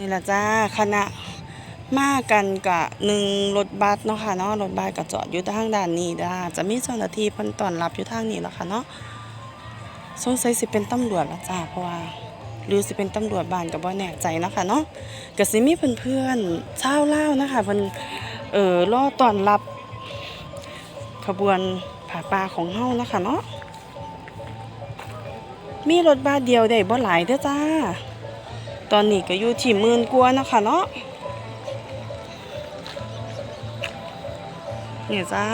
นี่แหละจ้าคณะมากันกะหนึ่งรถบัสเนาะค่ะเนาะรถบัสก็จอดอยู่ทางด้านนี้ด้าจะมีเจ้าหน้าที่เพิ่นต้อนรับอยู่ทางนี้แล้วค่ะเนาะสงสัยสิเป็นตำรวจละจ้าเพราะว่าหรือสิเป็นตำรวจบ้านก็บ่แน่ใจนะคะเนาะก็สิมีเพื่อนๆชาวลาวนะคะเพิ่นเอ่อรอต้อนรับขบวนผ่าป่าของเฮานะคะเนาะมีรถบัสเดียวได้บ่หลายเด้อจ้า ตอนนี้ก็อยู่ที่หมื่นกว่านะคะเนาะเนี่ยจ้า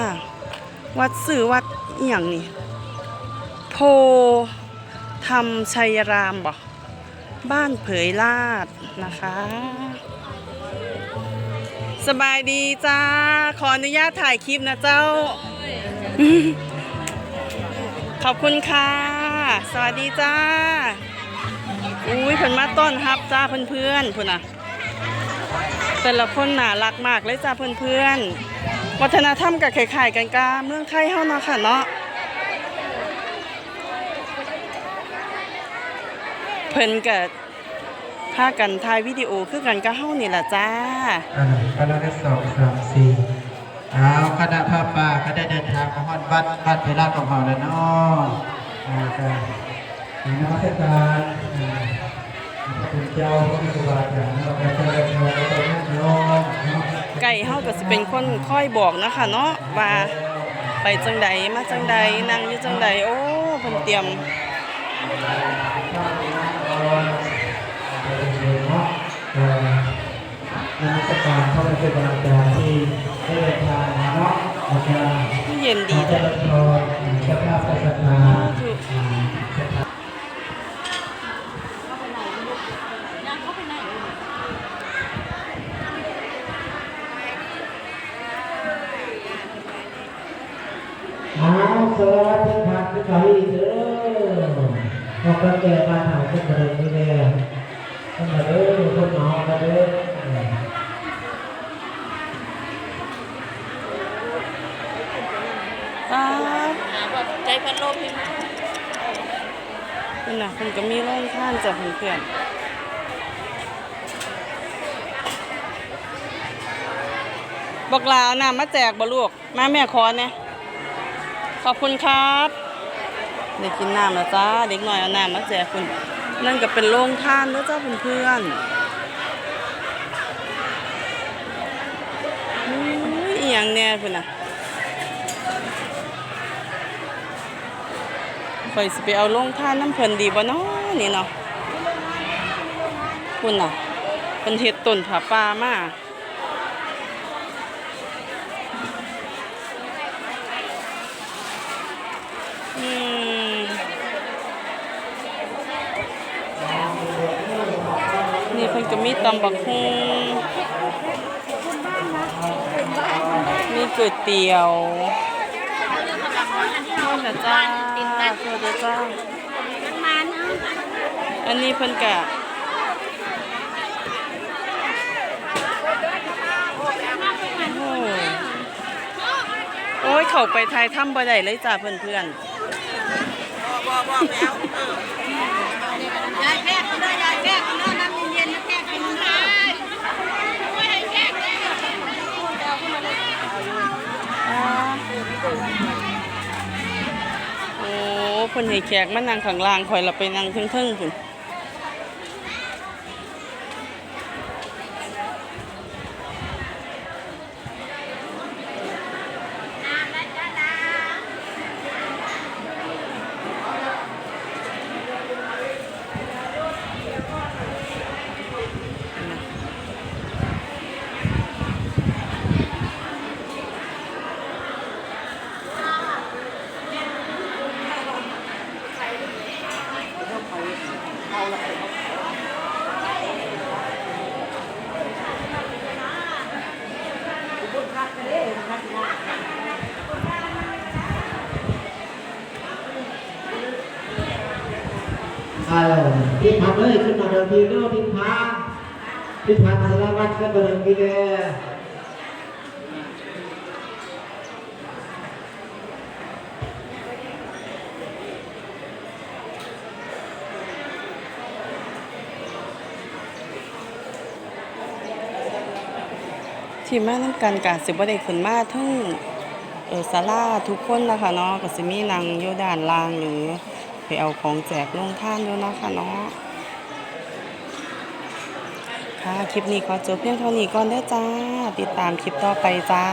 วัดสื่อวัดอย่างนี่ โพธรรมชัยรามบ่บ้านเผยลาดนะคะ สบายดีจ้า ขออนุญาตถ่ายคลิปนะเจ้า ขอบคุณค่ะ สวัสดีจ้า อุ้ยเพิ่นมาต้อนรับจ้าเพื่อนๆพุ่นน่ะแต่ละคนน่ารักมากเลยจ้าเพื่อนๆวัฒนธรรมกับคล้ายๆกันกาเมืองไทยเฮาเนาะค่ะเนาะเพิ่นก็พากันถ่ายวิดีโอคือกันกับเฮานี่ล่ะจ้าอ่าคณะที่สองสามสี่เอาคณะพาป่าก็ได้เดินทางมาฮอดวัดวัดเวลาของเราแล้วเนาะอ่า นนมัสการอ่าพระคุณเจ้าพระคุณครูบาอาจารย์เราก็จะเดินทางไปตรงนั้นเนาะเนาะไก่เฮาก็สิเป็นคนค่อยบอกนะคะเนาะว่าไปจังใดมาจังใดนั่งอยู่จังใดโอ้เพิ่นเตรียมนมัสการพระคุณครูบาอาจารย์ที่ได้เดินทางมาเนาะแล้วก็เย็นดีดีใจจ้ะ พรเจ้าภาพศาสนาอ่า เอา สวัสดีครับทุกท่านเด้อพอกันแก่มาถ่ายคนมาเลยนี่แน่คนเด้อคนหมอมาเด้อป๊าบใจพัดลมเห็นไหมนี่น่ะเพิ่นก็มีโรงท่านจ้ะเพื่อนบอกลาเอาน้ำมาแจกบ่ลูกมาแม่ขอเนี่ย ขอบคุณครับได้กินน้ำแล้วจ้าเด็กหน่อยเอาน้ำมาแจกคุณนั่นก็เป็นโรงทานเด้อจ้าเพื่อนๆอุ้ยอีหยังแน่พุ่นน่ะข่อยสิไปเอาลงท่านน้ำเพิ่นดีบ่เนาะนี่เนาะคุณน่ะเพิ่นเฮ็ดต้นผาป่ามาอืม นี่เพิ่นก็มีตำบักฮุงมีก๋วยเตี๋ยวนี่จ้าสวัสดีจ้าอันนี้เพิ่นกะโอ้ย เข้าไปทายถ้ำบ่ได้เลยจ้าเพื่อน ยายแพกกันด้วยยายแพกกันด้วยน้ำเย็นๆนะแพกกันด้วยแพกเลยๆอ่าโอ้คนให้แขกมานั่งข้างล่างคอยเราไปนั่งเทิงๆพุ่น เออพี่พันเลยขึ้นมาเดินทีก็พี่พันพี่พันสารวัตรขึ้นมาเดินทีเลยที่มานํกันกะสิบ่ได้ขึ้นมาทั้งเออศาลาทุกคนนะคะเนาะก็สิมีนั่งอยู่ด้านลางหรือ ไปเอาของแจกลงท่านด้วยนะค่ะเนาะค่ะคลิปนี้ขอจบเพียงเท่านี้ก่อนได้จ้า ติดตามคลิปต่อไปจ้า